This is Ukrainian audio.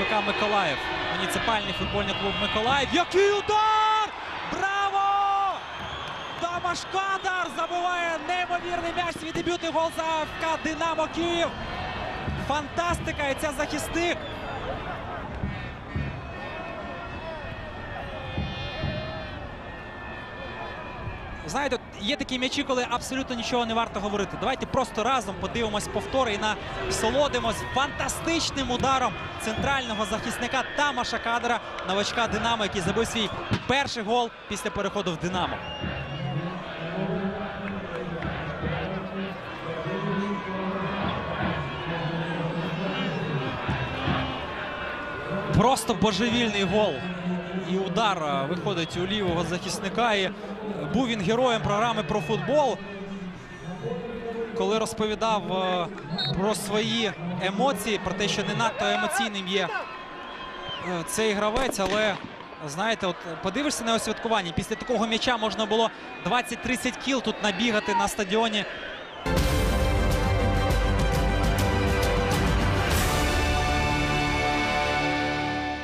Миколаїв. Муніципальний футбольний клуб Миколаїв. Який удар! Браво! Тамаш Кадар забиває неймовірний м'яч. Свій дебютний гол за ФК Динамо Київ. Фантастика! І це захисник. Знаєте, є такі м'ячі, коли абсолютно нічого не варто говорити. Давайте просто разом подивимось повтори і насолодимось фантастичним ударом центрального захисника Тамаша Кадра, новачка Динамо, який забив свій перший гол після переходу в Динамо. Просто божевільний гол. І удар виходить у лівого захисника. І е, був він героєм програми про футбол. Коли розповідав е, про свої емоції, про те, що не надто емоційним є е, цей гравець, але знаєте, от подивишся на його святкування. Після такого м'яча можна було 20-30 кіл тут набігати на стадіоні